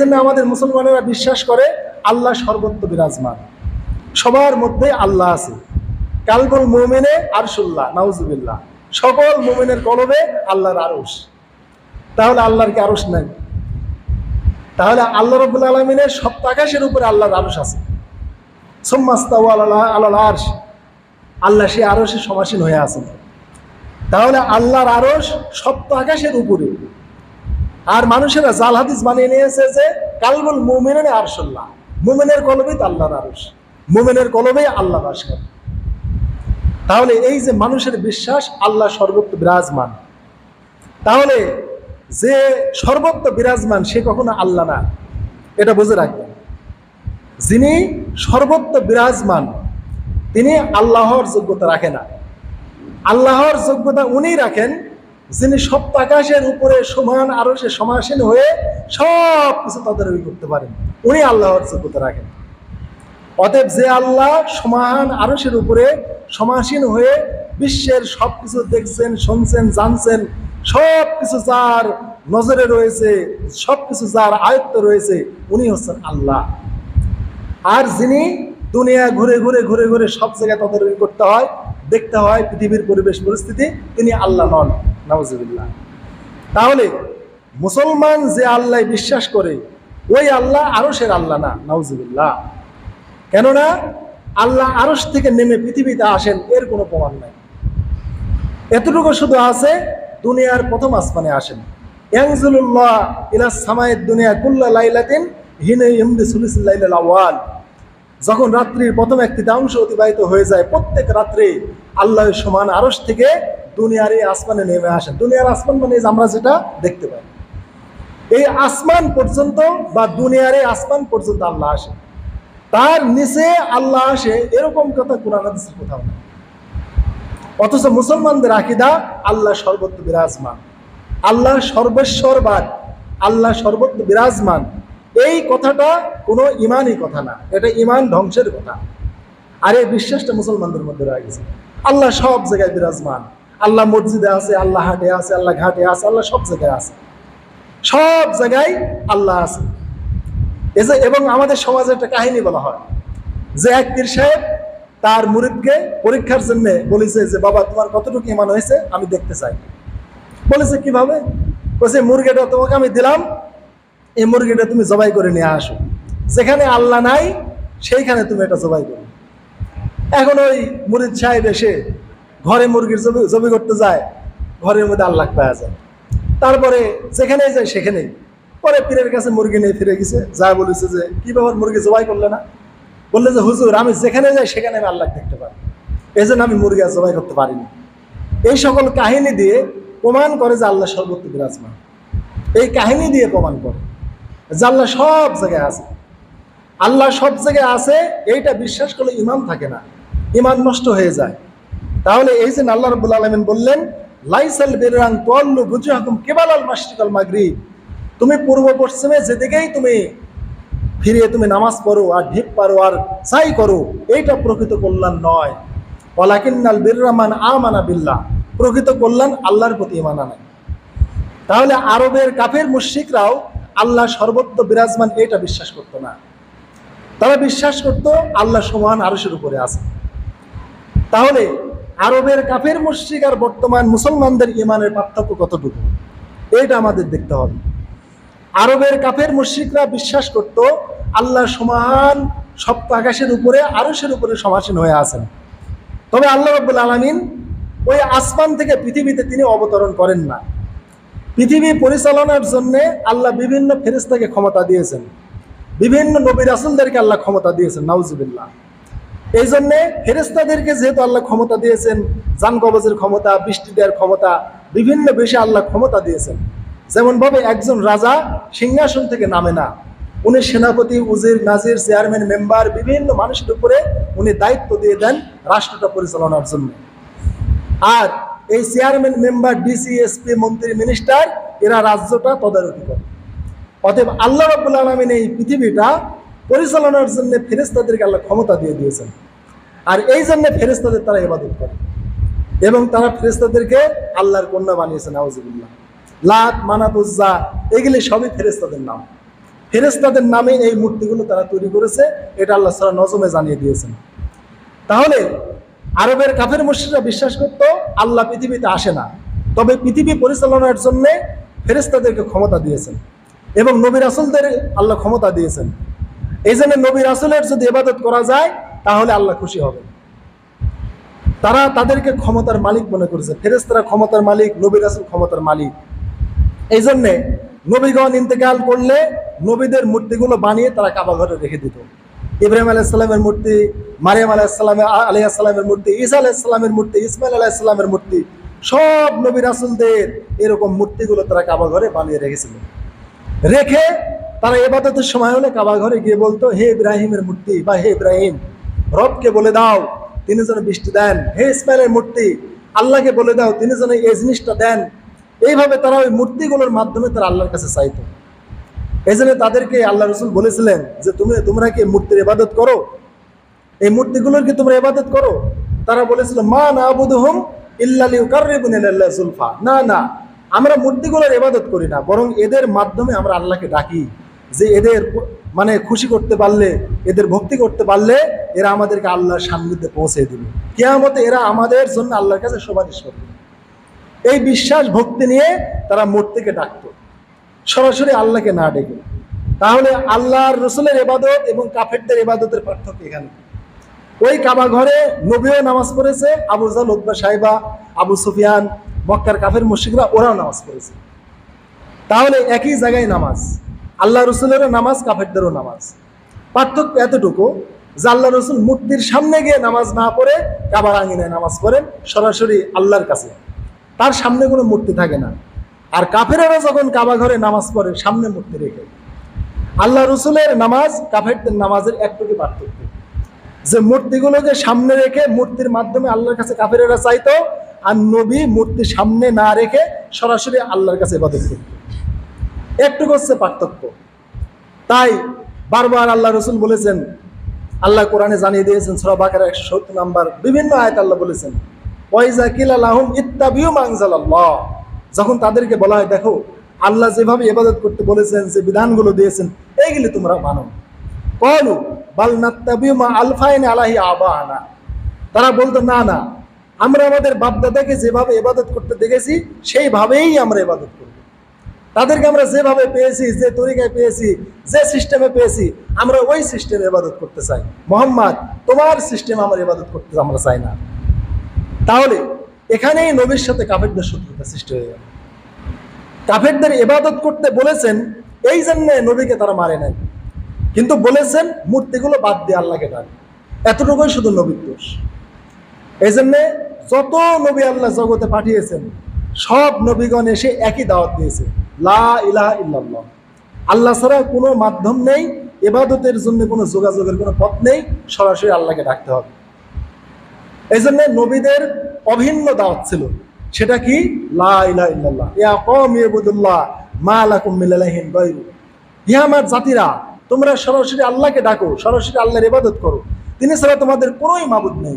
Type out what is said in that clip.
জন্য আমাদের মুসলমানেরা বিশ্বাস করে, আল্লাহ সর্বত্র বিরাজমান। সবার মধ্যে আল্লাহ আছে। কালবল মোমেনে আরশুল্লাহ, নাউজুবিল্লাহ। সকল মোমেনের কলবে আল্লাহর আরশ। তাহলে আল্লাহর কি আরশ নাই? তাহলে আল্লাহ রবুল আলমিনের সপ্তাকাশের উপরে আল্লাহর আরশ আছে। সোম্মাস্তাউ আল্লাহ আল্লাহ আরশ। আল্লাহ সে আরশে সমাসীন হয়ে আছেন। তাহলে আল্লাহর আরশ সপ্ত আকাশের উপরে। আর মানুষেরা জাল হাদিস বানিয়ে নিয়েছে যে কালবুল মুমিনের আরশুল্লাহ। মুমিনের কলবেই তো আল্লাহর আরশ। মুমিনের কলবেই আল্লাহ বাস করে তাহলে এই যে মানুষের বিশ্বাস, আল্লাহ সর্বত্র বিরাজমান। তাহলে যে সর্বত্র বিরাজমান, সে কখনো আল্লাহ না। এটা বুঝে রাখবেন। যিনি সর্বত্র বিরাজমান, তিনি আল্লাহর যোগ্যতা রাখে না। আল্লাহর যোগ্যতা উনি রাখেন যিনি সপ্ত আকাশের উপরে সমান আরও সে সমাসীন হয়ে সব কিছু তদারকি করতে পারেন, উনি আল্লাহর যোগ্যতা রাখেন। অতএব যে আল্লাহ সমান আরসের উপরে সমাসীন হয়ে বিশ্বের সব কিছু দেখছেন, শুনছেন, জানছেন, সব কিছু যার নজরে রয়েছে, সব কিছু যার আয়ত্ত রয়েছে, উনি হচ্ছেন আল্লাহ। আর যিনি দুনিয়া ঘুরে ঘুরে ঘুরে ঘুরে সব জায়গায় তদারকি করতে হয়, দেখতে হয়, পৃথিবীর পরিবেশ পরিস্থিতি, তিনি আল্লাহ নন। নওয়াজিবিল্লাহ তাহলে মুসলমান যে আল্লাহ বিশ্বাস করে, ওই আল্লাহ আরশের আল্লাহ না নওয়াজিবিল্লাহ কেননা আল্লাহ আরশ থেকে নেমে পৃথিবীতে আসেন, এর কোনো প্রমাণ নাই। এতটুকু শুধু আছে, দুনিয়ার প্রথম আসমানে আসেন। ইয়াংজুল্লাহ ইলা সামায়ের দুনিয়া কুল্লা লাইলাতিন হিনে ইমদি সুলিসুল্লাইল যখন রাত্রির প্রথম একটি অংশ অতিবাহিত হয়ে যায়, প্রত্যেক রাত্রে আল্লাহ সমান আরশ থেকে দুনিয়ার এই আসমানে নেমে আসেন দুনিয়ার আসমান মানে আমরা যেটা দেখতে পাই। এই আসমান পর্যন্ত বা দুনিয়ার এই আসমান পর্যন্ত আল্লাহ আসে। তার নিচে আল্লাহ আসে, এরকম কথা কোরআন কোথাও নেই অথচ মুসলমানদের আকিদা, আল্লাহ সর্বত্র বিরাজমান। আল্লাহ সর্বেশ্বরবাদ আল্লাহ সর্বত্র বিরাজমান। এই কথাটা কোনো ইমানই কথা না, এটা ইমান ধ্বংসের কথা। আর এই বিশ্বাসটা মুসলমানদের মধ্যে রয়ে গেছে। আল্লাহ সব জায়গায় বিরাজমান। আল্লাহ মসজিদে আছে, আল্লাহ হাটে আছে, আল্লাহ ঘাটে আছে, আল্লাহ সব জায়গায় আছে। সব জায়গায় আল্লাহ আছে। এই যে এবং আমাদের সমাজে একটা কাহিনী বলা হয় যে এক পীর সাহেব তার মুরিদকে পরীক্ষার জন্য বলেছে যে, বাবা, তোমার কতটুকু ইমান হয়েছে আমি দেখতে চাই। বলেছে, কীভাবে? বলছে, মুরগিটা তোমাকে আমি দিলাম, এই মুরগিটা তুমি জবাই করে নিয়ে আসো। যেখানে আল্লাহ নাই, সেইখানে তুমি এটা জবাই করো। এখন ওই মুরিদ সাহেব এসে ঘরে মুরগির জবি জবি করতে যায়, ঘরের মধ্যে আল্লাহ পাওয়া যায়। তারপরে যেখানে যায় সেখানেই। পরে পীরের কাছে মুরগি নিয়ে ফিরে গেছে, যা বলেছে যে, কি ব্যাপার, মুরগি জবাই করলে না? বললে যে, হুজুর, আমি যেখানে যাই সেখানে আমি আল্লাহ দেখতে পারি। এই জন্য আমি মুরগি আর জবাই করতে পারিনি। এই সকল কাহিনী দিয়ে প্রমাণ করে যে আল্লাহ সর্বত্র বিরাজমান। এই কাহিনী দিয়ে প্রমাণ করে যে আল্লাহ সব জায়গায় আছে। আল্লাহ সব জায়গায় আছে, এইটা বিশ্বাস করলে ইমান থাকে না। ইমান নষ্ট হয়ে যায়। তাহলে এই যে আল্লাহ রবুল আলমিন বললেন, লাইসাল বেরাং তোয়াল্লু বুজুহাকুম কেবাল আল মাসরিকাল মাগরিব। তুমি পূর্ব পশ্চিমে যেদিকেই তুমি ফিরে তুমি নামাজ পড়ো আর ঢিপ পারো আর চাই করো, এইটা প্রকৃত কল্যাণ নয়। ওলাকিন্নাল বিররহমান আমানা বিল্লাহ, প্রকৃত কল্যাণ আল্লাহর প্রতি ইমানা নাই তাহলে আরবের কাফের মুশ্রিকরাও আল্লাহ সর্বত্র বিরাজমান এটা বিশ্বাস করতো না। তারা বিশ্বাস করত আল্লাহ সমান আরশের উপরে আছে। তাহলে আরবের কাফের মুশ্রিক আর বর্তমান মুসলমানদের ইমানের পার্থক্য কতটুকু? এটা আমাদের দেখতে হবে। আরবের কাফের মুশ্রিকরা বিশ্বাস করত, আল্লাহ সমান সপ্ত আকাশের উপরে, আরশের উপরে সমাসীন হয়ে আছেন। তবে আল্লাহ রব্বুল আলমিন ওই আসমান থেকে পৃথিবীতে তিনি অবতরণ করেন না। পৃথিবী পরিচালনার জন্য আল্লাহ বিভিন্ন ফেরিস্তাকে ক্ষমতা দিয়েছেন। বিভিন্ন নবী রাসুলদেরকে আল্লাহ ক্ষমতা দিয়েছেন, নাউজুবিল্লাহ। এই জন্যে ফেরেস্তাদেরকে যেহেতু আল্লাহ ক্ষমতা দিয়েছেন জান কবজের ক্ষমতা, বৃষ্টি দেওয়ার ক্ষমতা, বিভিন্ন বিষয়ে আল্লাহ ক্ষমতা দিয়েছেন। যেমনভাবে একজন রাজা সিংহাসন থেকে নামে না। উনি সেনাপতি, উজির, নাজির, চেয়ারম্যান, মেম্বার, বিভিন্ন মানুষের উপরে উনি দায়িত্ব দিয়ে দেন রাষ্ট্রটা পরিচালনার জন্য। আর এই চেয়ারম্যান, মেম্বার, ডিসি, এসপি, মন্ত্রী, মিনিস্টার, এরা রাজ্যটা তদারকি করে। অতএব আল্লাহ রব্বুল আলমিন এই পৃথিবীটা পরিচালনার জন্য ফেরেস্তাদেরকে আল্লাহ ক্ষমতা দিয়ে দিয়েছেন। আর এই জন্য ফেরেস্তাদের তারা ইবাদত করে। এবং তারা ফেরেস্তাদেরকে আল্লাহর কন্যা বানিয়েছেন আউজিবুল্লাহ লাত মানাতুজ্জা এগুলি সবই ফেরেস্তাদের নাম। ফেরেস্তাদের নামে এই মূর্তিগুলো তারা তৈরি করেছে, এটা আল্লাহ সাল্লাহ নজমে জানিয়ে দিয়েছেন। তাহলে আরবের কাফের মুশ্রিকরা বিশ্বাস করতো, আল্লাহ পৃথিবীতে আসে না। তবে পৃথিবী পরিচালনার জন্য ফেরেস্তাদেরকে ক্ষমতা দিয়েছেন। এবং নবী রাসুলদের আল্লাহ ক্ষমতা দিয়েছেন। এই জন্য নবী রাসুলের যদি এবাদত করা যায়, তাহলে আল্লাহ খুশি হবে। তারা তাদেরকে ক্ষমতার মালিক মনে করেছে। ফেরেস্তারা ক্ষমতার মালিক, নবী রাসুল ক্ষমতার মালিক। এই জন্যে নবীগণ ইন্তেকাল করলে নবীদের মূর্তিগুলো বানিয়ে তারা কাবা ঘরে রেখে দিত। ইব্রাহিম আলাইসাল্লামের মূর্তি, মারিয়াম আলাইসাল্লামের আলাইসাল্লামের মূর্তি, ঈসা আলাইসাল্লামের মূর্তি ইসমাইল আলাইসাল্লামের মূর্তি, সব নবী রাসুলদের এরকম মূর্তিগুলো তারা কাবা ঘরে বানিয়ে রেখেছিল। রেখে তারা এবাদতের সময় হলে কাবা ঘরে গিয়ে বলতো, হে ইব্রাহিমের মূর্তি বা হে ইব্রাহিম, রবকে বলে দাও, তিনি যেন বৃষ্টি দেন। হে ইসমাইলের মূর্তি, আল্লাহকে বলে দাও, তিনি যেন এই জিনিসটা দেন। এইভাবে তারা ওই মূর্তিগুলোর মাধ্যমে তারা আল্লাহর কাছে চাইতো। এই জন্য তাদেরকে আল্লাহ রসুল বলেছিলেন যে, তুমি, তোমরা কি মূর্তির ইবাদত করো? এই মূর্তিগুলোর কি তোমরা ইবাদত করো? তারা বলেছিল, মা না আবুদ হুম জুলফা। না না, আমরা মূর্তিগুলোর ইবাদত করি না, বরং এদের মাধ্যমে আমরা আল্লাহকে ডাকি। যে এদের মানে খুশি করতে পারলে, এদের ভক্তি করতে পারলে এরা আমাদেরকে আল্লাহর সান্নিধ্যে পৌঁছে দিবে। কেয়ামতে এরা আমাদের জন্য আল্লাহর কাছে সুপারিশ করবে। এই বিশ্বাস, ভক্তি নিয়ে তারা মূর্তিকে ডাকতো। সরাসরি আল্লাহকে না ডেকে। তাহলে আল্লাহর রসুলের এবাদত এবং কাফেরদের এবাদতের পার্থক্য এখানে। ওই কাবা ঘরে নবীও নামাজ পড়েছে, আবু জাল উদ্বা সাহেবা আবু সুফিয়ান, মক্কার কাফের মুশিকরা ওরাও নামাজ পড়েছে। তাহলে একই জায়গায় নামাজ। আল্লাহ রসুলেরও নামাজ, কাফেরদেরও নামাজ। পার্থক্য এতটুকু যে আল্লাহ রসুল মূর্তির সামনে গিয়ে নামাজ না পড়ে কাবার আঙিনায় নামাজ পড়েন, সরাসরি আল্লাহর কাছে। তার সামনে কোনো মূর্তি থাকে না। আর কাফেরেরা যখন কাবা ঘরে নামাজ পড়ে, সামনে মূর্তি রেখে। আল্লাহ রসুলের নামাজ, কাফেরদের নামাজের একটুকু পার্থক্য। যে মূর্তিগুলোকে সামনে রেখে মূর্তির মাধ্যমে আল্লাহর কাছে কাফেরেরা চাইতো, আর নবী মূর্তি সামনে না রেখে সরাসরি আল্লাহর কাছে ইবাদত করত। একটুকু হচ্ছে পার্থক্য। তাই বারবার আল্লাহ রসুল বলেছেন, আল্লাহ কোরআনে জানিয়ে দিয়েছেন, সূরা বাকারা একশো সত্তর নাম্বার, বিভিন্ন আয়াত আল্লাহ বলেছেন যখন তাদেরকে বলা হয়, দেখো, আল্লাহ যেভাবে ইবাদত করতে বলেছেন, যে বিধানগুলো দিয়েছেন, এইগুলি তোমরা মানো। কলু, বাল মা আলফাইন আলাহি আবাহানা তারা বলতো, না না, আমরা আমাদের বাপদাদাকে যেভাবে ইবাদত করতে দেখেছি, সেইভাবেই আমরা ইবাদত করব। তাদেরকে আমরা যেভাবে পেয়েছি, যে তরিকায় পেয়েছি, যে সিস্টেমে পেয়েছি, আমরা ওই সিস্টেমে ইবাদত করতে চাই। মোহাম্মদ, তোমার সিস্টেম আমার ইবাদত করতে, আমরা চাই না। তাহলে এখানেই নবীর সাথে কাফেরদের শত্রুতা সৃষ্টি হয়ে গেল। কাফেরদের ইবাদত করতে বলেছেন, এই জন্যে নবীকে তারা মারে নাই। কিন্তু বলেছেন, মূর্তিগুলো বাদ দিয়ে আল্লাহকে ডাক এতটুকুই শুধু নবীর দোষ। এই জন্যে যত নবী আল্লাহ জগতে পাঠিয়েছেন, সব নবীগণ এসে একই দাওয়াত দিয়েছে। লা ইলাহা ইল্লাল্লাহ। আল্লাহ ছাড়া কোনো মাধ্যম নেই এবাদতের জন্য কোনো যোগাযোগের কোনো পথ নেই, সরাসরি আল্লাহকে ডাকতে হবে। এই জন্য নবীদের অভিন্ন দাওয়াত ছিল। সেটা কি? লা ইলাহা ইল্লাল্লাহ। ইয়া কওম ইবুদুল্লাহ মা লাকুম মিন ইলাহিন গায়রু আমার জাতিরা, তোমরা সরাসরি আল্লাহকে ডাকো, সরাসরি আল্লাহর ইবাদত করো। তিনি ছাড়া তোমাদের কোনোই মাবুদ নেই।